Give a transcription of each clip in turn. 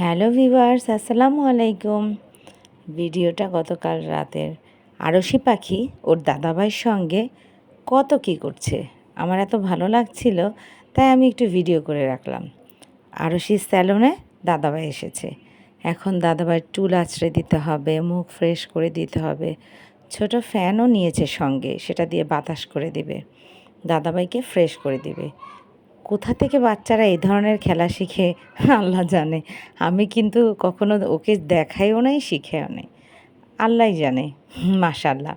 Hello viewers আসসালামু আলাইকুম। ভিডিওটা গতকাল রাতের আরশি পাখি ওর দাদাভাইয়ের সঙ্গে কত কি করছে, আমার এত ভালো লাগছিল, তাই আমি একটু ভিডিও করে রাখলাম। আরশির স্যালনে দাদাভাই এসেছে। এখন দাদাভাইয়ের চুল আছড়ে দিতে হবে, মুখ ফ্রেশ করে দিতে হবে। ছোট ফ্যানও নিয়েছে সঙ্গে, সেটা দিয়ে বাতাস করে দিবে। দাদাভাইকে ফ্রেশ করে দিবে। কোথা থেকে বাচ্চারা এই ধরনের খেলা শিখে? আল্লাহ জানে। আমি কিন্তু কখনো ওকে দেখাইও নাই, শিখেও নাই। আল্লাহ জানে মাশাল্লাহ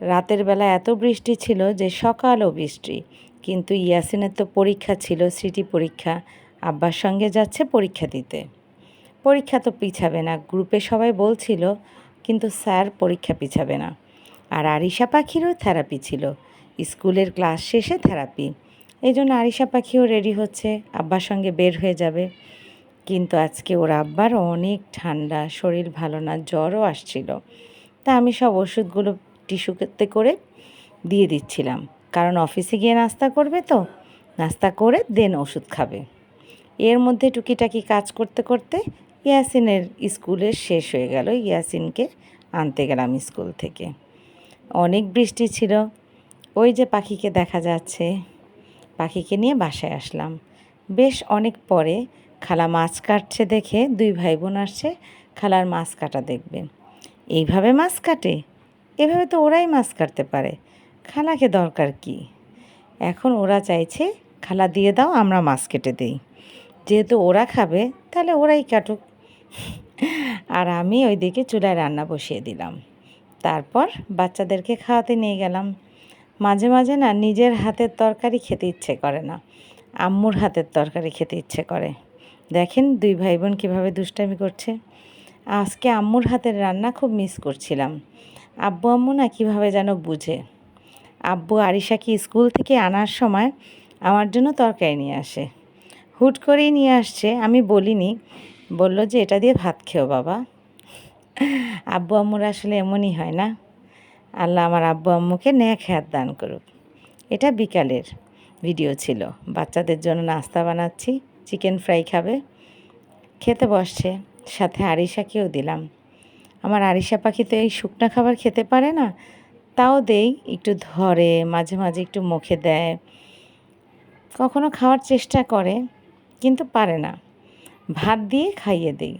রাতের বেলা এত বৃষ্টি ছিল যে সকালও বৃষ্টি। কিন্তু ইয়াসিনের তো পরীক্ষা ছিল স্মৃতি পরীক্ষা। আব্বার সঙ্গে যাচ্ছে পরীক্ষা দিতে। পরীক্ষা তো পিছাবে না, গ্রুপে সবাই বলছিল, কিন্তু স্যার পরীক্ষা পিছাবে না। আর আরিশা পাখিরও থেরাপি ছিল। স্কুলের ক্লাস শেষে থেরাপি। এই জন্য আরিশা পাখিও রেডি হচ্ছে। আব্বার সঙ্গে বের হয়ে যাবে। কিন্তু আজকে ওর আব্বার অনেক ঠান্ডা, শরীর ভালো না, জ্বরও আসছিল। তা আমি সব ওষুধগুলো টিস্যুতে করে দিয়ে দিচ্ছিলাম। কারণ অফিসে গিয়ে নাস্তা করবে তো। নাস্তা করে দেন ওষুধ খাবে। এর মধ্যে টুকিটাকি কাজ করতে করতে ইয়াসিনের স্কুলের শেষ হয়ে গেল। ইয়াসিনকে আনতে গেলাম স্কুল থেকে। অনেক বৃষ্টি ছিল। ওই যে পাখিকে দেখা যাচ্ছে। পাখিকে নিয়ে বাসায় আসলাম। বেশ অনেক পরে খালা মাছ কাটছে দেখে দুই ভাই বোন আসছে, খালার মাছ কাটা দেখবে। এইভাবে মাছ কাটে? এভাবে তো ওরাই মাছ কাটতে পারে। খালাকে দরকার কি? এখন ওরা চাইছে, খালা দিয়ে দাও, আমরা মাছ কেটে দিই। যেহেতু ওরা খাবে, তাহলে ওরাই কাটুক। আর আমি ওইদিকে চুলায় রান্না বসিয়ে দিলাম। তারপর বাচ্চাদেরকে খাওয়াতে নিয়ে গেলাম। মাঝে মাঝে না নিজের হাতের তরকারি খেতে ইচ্ছে করে না। আম্মুর হাতের তরকারি খেতে ইচ্ছে করে। দেখেন দুই ভাই বোন কীভাবে দুষ্টামি করছে। আজকে আম্মুর হাতের রান্না খুব মিস করছিলাম। আব্বু আম্মু না কীভাবে যেন বুঝে। আব্বু আরিশাকে স্কুল থেকে আনার সময় আমার জন্য তরকারি নিয়ে আসে। হুট করেই নিয়ে আসছে, আমি বলিনি। বলল যে, এটা দিয়ে ভাত খেও বাবা। আব্বু আম্মুর আসলে এমনই হয় না। আল্লাহ আমার আব্বু আম্মুকে ন্যাক হাত দান করুক। এটা বিকালের ভিডিও ছিল। বাচ্চাদের জন্য নাস্তা বানাচ্ছি চিকেন ফ্রাই খাবে। খেতে বসছে। সাথে আরিশাকেও দিলাম। আমার আরিশা পাখি তো এই শুকনো খাবার খেতে পারে না। তাও দেই, একটু ধরে, মাঝে মাঝে একটু মুখে দেয়। কখনো খাওয়ার চেষ্টা করে, কিন্তু পারে না। ভাত দিয়ে খাইয়ে দিই।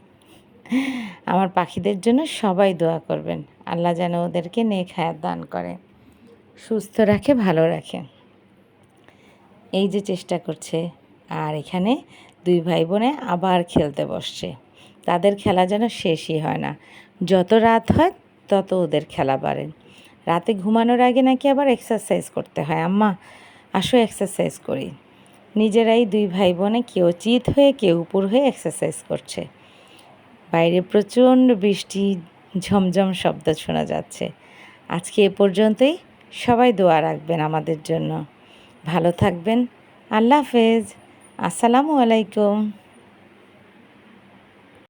আমার পাখিদের জন্য সবাই দোয়া করবেন। আল্লাহ যেন ওদেরকে নেক হায়াত দান করে। সুস্থ রাখে, ভালো রাখে। এই যে চেষ্টা করছে, আর এখানে দুই ভাই বোনে আবার খেলতে বসছে। তাদের খেলা যেন শেষই হয় না। যত রাত হয়, তত ওদের খেলা বাড়ে। রাতে ঘুমানোর আগে নাকি আবার এক্সারসাইজ করতে হয়। আম্মা, আসো এক্সারসাইজ করি। নিজেরাই দুই ভাই বোনে কেউ চিত হয়ে, কেউ উপর হয়ে এক্সারসাইজ করছে। বাইরে প্রচণ্ড বৃষ্টি, ঝমঝম শব্দ শোনা যাচ্ছে। আজকে এ পর্যন্তই। সবাই দোয়া রাখবেন আমাদের জন্য। ভালো থাকবেন। আল্লাহ হাফেজ। আসসালামু আলাইকুম।